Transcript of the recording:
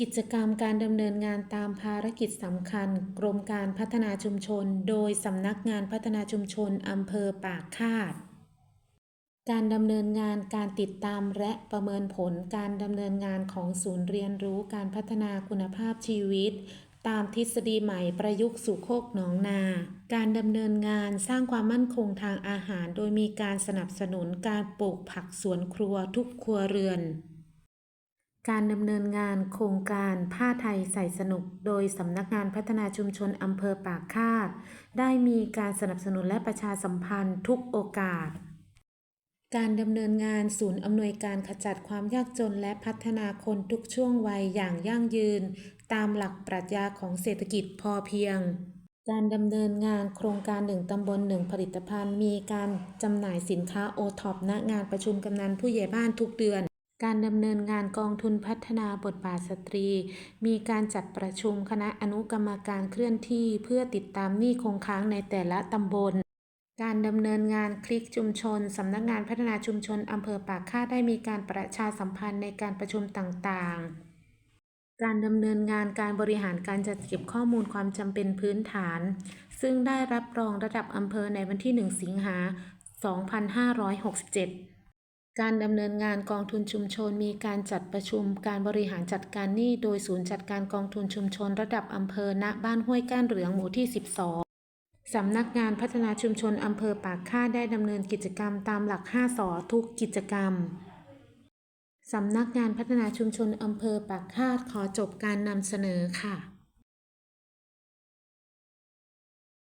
กิจกรรมการดำเนินงานตามภารกิจสำคัญ กรมการพัฒนาชุมชน โดยสำนักงานพัฒนาชุมชนอำเภอปากคาด การดำเนินงานการติดตามและประเมินผลการดำเนินงานของศูนย์เรียนรู้การพัฒนาคุณภาพชีวิต ตามทฤษฎีใหม่ประยุกต์สู่โคกหนองนา การดำเนินงานสร้างความมั่นคงทางอาหาร โดยมีการสนับสนุนการปลูกผักสวนครัวทุกครัวเรือน การดำเนินงานโครงการผ้าไทยใส่สนุก โดยสำนักงานพัฒนาชุมชนอำเภอปากคาด ได้มีการสนับสนุนและประชาสัมพันธ์ทุกโอกาส การดำเนินงานศูนย์อำนวยการขจัดความยากจนและพัฒนาคนทุกช่วงวัยอย่างยั่งยืน ตามหลักปรัชญาของเศรษฐกิจพอเพียงการดำเนินงานโครงการหนึ่งตำบลหนึ่งผลิตภัณฑ์ มีการจำหน่ายสินค้าโอท็อปณงานประชุมกำนันผู้ใหญ่บ้านทุกเดือน การดำเนินงานกองทุนพัฒนาบทบาทสตรี มีการจัดประชุมคณะอนุกรรมการเคลื่อนที่เพื่อติดตามหนี้คงค้างในแต่ละตำบล การดำเนินงานคลิกชุมชนสำนักงานพัฒนาชุมชนอำเภอปากคาดได้มีการประชาสัมพันธ์ในการประชุมต่างๆ การดำเนินงานการบริหารการจัดเก็บข้อมูลความจำเป็นพื้นฐาน ซึ่งได้รับรองระดับอำเภอในวันที่ 1 สิงหา 2567 การดำเนินงานกองทุนชุมชนมีการจัดประชุมการบริหารจัดการหนี้โดยศูนย์จัดการกองทุนชุมชนระดับอำเภอณบ้านห้วยก้านเหลืองหมู่ที่ 12 สำนักงานพัฒนาชุมชนอำเภอปากคาดได้ดำเนินกิจกรรมตามหลัก 5สอทุกกิจกรรม สำนักงานพัฒนาชุมชนอำเภอปากคาดขอจบการนำเสนอค่ะ